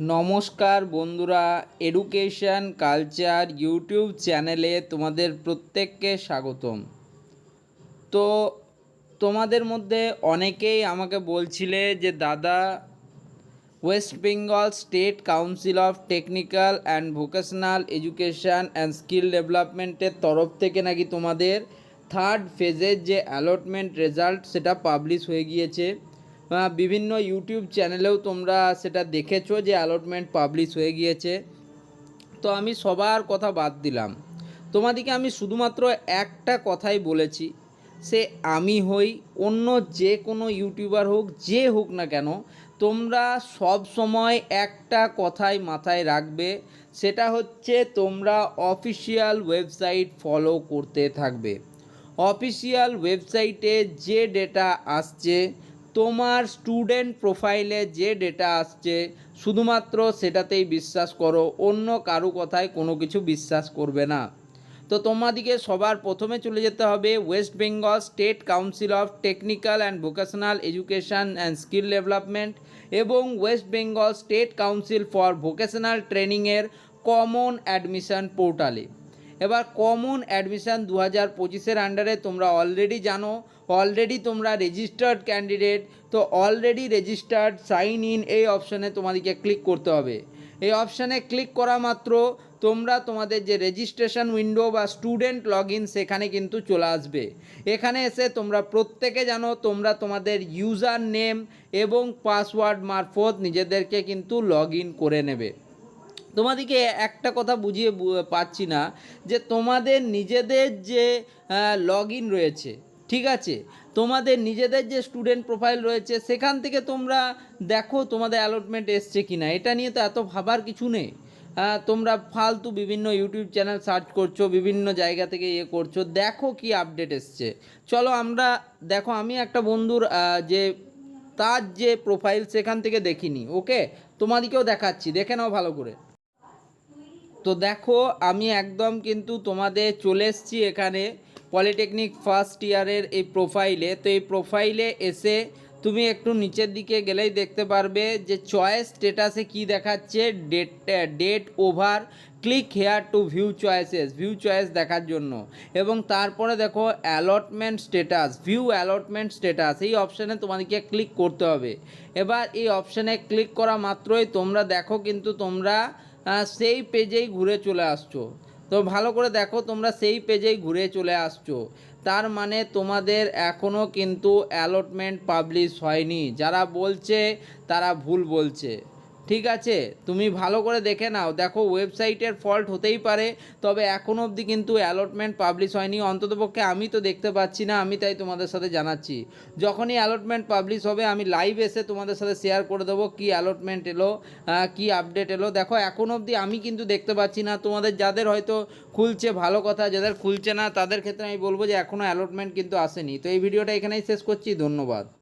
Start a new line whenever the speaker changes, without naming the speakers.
নমস্কার বন্ধুরা education culture YouTube চ্যানেলে তোমাদের প্রত্যেককে স্বাগতম। তো তোমাদের মধ্যে অনেকেই আমাকে বলছিলে যে, দাদা west Bengal state council of technical and vocational education and skill ডেভেলপমেন্টের তরফ থেকে নাকি তোমাদের থার্ড ফেজের যে অ্যালটমেন্ট রেজাল্ট সেটা পাবলিশ হয়ে গিয়েছে? বিভিন্ন ইউটিউব চ্যানেলেও তোমরা সেটা দেখেছ যে অ্যালটমেন্ট পাবলিশ হয়ে গিয়েছে। তো আমি সবার কথা বাদ দিলাম। তোমাদিকে আমি শুধুমাত্র একটা কথাই বলেছি, সে আমি হই, অন্য যে কোনো ইউটিউবার হোক, যে হোক না কেন, তোমরা সব সময় একটা কথাই মাথায় রাখবে, সেটা হচ্ছে তোমরা অফিসিয়াল ওয়েবসাইট ফলো করতে থাকবে। অফিসিয়াল ওয়েবসাইটে যে ডেটা আসছে তোমার স্টুডেন্ট প্রোফাইলে যে ডেটা আসছে, শুধুমাত্র সেটাতেই বিশ্বাস করো, অন্য কারও কথায় কোনো কিছু বিশ্বাস করবে না। তো তোমাদিকে সবার প্রথমে চলে যেতে হবে west Bengal state council of technical and vocational education and skill development এবং west Bengal state council for vocational ট্রেনিংয়ের কমন অ্যাডমিশন পোর্টালে এবার কমন অ্যাডমিশন দু হাজার পঁচিশের আন্ডারে তোমরা অলরেডি জানো অলরেডি তোমরা রেজিস্টার্ড ক্যান্ডিডেট তো অলরেডি রেজিস্টার্ড সাইন ইন এই অপশানে তোমাদেরকে ক্লিক করতে হবে। এই অপশানে ক্লিক করা মাত্র তোমরা তোমাদের যে রেজিস্ট্রেশন উইন্ডো বা স্টুডেন্ট লগ সেখানে কিন্তু চলে আসবে। এখানে এসে তোমরা প্রত্যেকে জানো, তোমরা তোমাদের ইউজার নেম এবং পাসওয়ার্ড মারফত নিজেদেরকে কিন্তু লগ করে নেবে। তোমাদেরকে একটা কথা বুঝিয়ে পাচ্ছি না, যে তোমাদের নিজেদের যে লগ ইন রয়েছে, ঠিক আছে? তোমাদের নিজেদের যে স্টুডেন্ট প্রোফাইল রয়েছে, সেখান থেকে তোমরা দেখো তোমাদের অ্যালটমেন্ট এসছে কি না এটা নিয়ে তো এত ভাবার কিছু নেই। তোমরা ফালতু বিভিন্ন ইউটিউব চ্যানেল সার্চ করছ, বিভিন্ন জায়গা থেকে ইয়ে করছ, দেখো কি আপডেট এসছে। চলো আমরা, দেখো আমি একটা বন্ধুর যে, তার যে প্রোফাইল সেখান থেকে দেখিনি ওকে তোমাদেরকেও দেখাচ্ছি, দেখে নাও ভালো করে। তো দেখো, আমি একদম কিন্তু তোমাদের চলে এসেছি এখানে পলিটেকনিক ফার্স্ট ইয়ারের এই প্রোফাইলে তো এই প্রোফাইলে এসে তুমি একটু নিচের দিকে গেলেই দেখতে পারবে যে চয়েস স্টেটাসে কি দেখাচ্ছে। Date date over click here to view choices view choice দেখার জন্য। এবং তারপরে দেখো allotment status view allotment status এই অপশানে তোমাদেরকে ক্লিক করতে হবে। এবার এই অপশানে ক্লিক করা মাত্রই তোমরা দেখো কিন্তু তোমরা সেই পেজেই ঘুরে চলে আসছো। তো ভালো করে দেখো তোমরা সেই পেজেই ঘুরে চলে আসছো। তার মানে তোমাদের এখনও কিন্তু অ্যালটমেন্ট পাবলিশ হয়নি। যারা বলছে, তারা ভুল বলছে। ঠিক আছে, তুমি ভালো করে দেখে নাও। দেখো ওয়েবসাইটের ফল্ট হতেই পারে, তবে এখনও অবধি কিন্তু অ্যালটমেন্ট পাবলিশ হয়নি। অন্ততপক্ষে আমি তো দেখতে পাচ্ছি না, আমি তাই তোমাদের সাথে জানাচ্ছি। যখনই অ্যালটমেন্ট পাবলিশ হবে, আমি লাইভ এসে তোমাদের সাথে শেয়ার করে দেবো কী অ্যালটমেন্ট এলো কী আপডেট এলো। দেখো, এখন অবধি আমি কিন্তু দেখতে পাচ্ছি না। তোমাদের যাদের হয়তো খুলছে, ভালো কথা, যাদের খুলছে না, তাদের ক্ষেত্রে আমি বলব যে এখনও অ্যালটমেন্ট কিন্তু আসেনি। তো এই ভিডিওটা এখানেই শেষ করছি, ধন্যবাদ।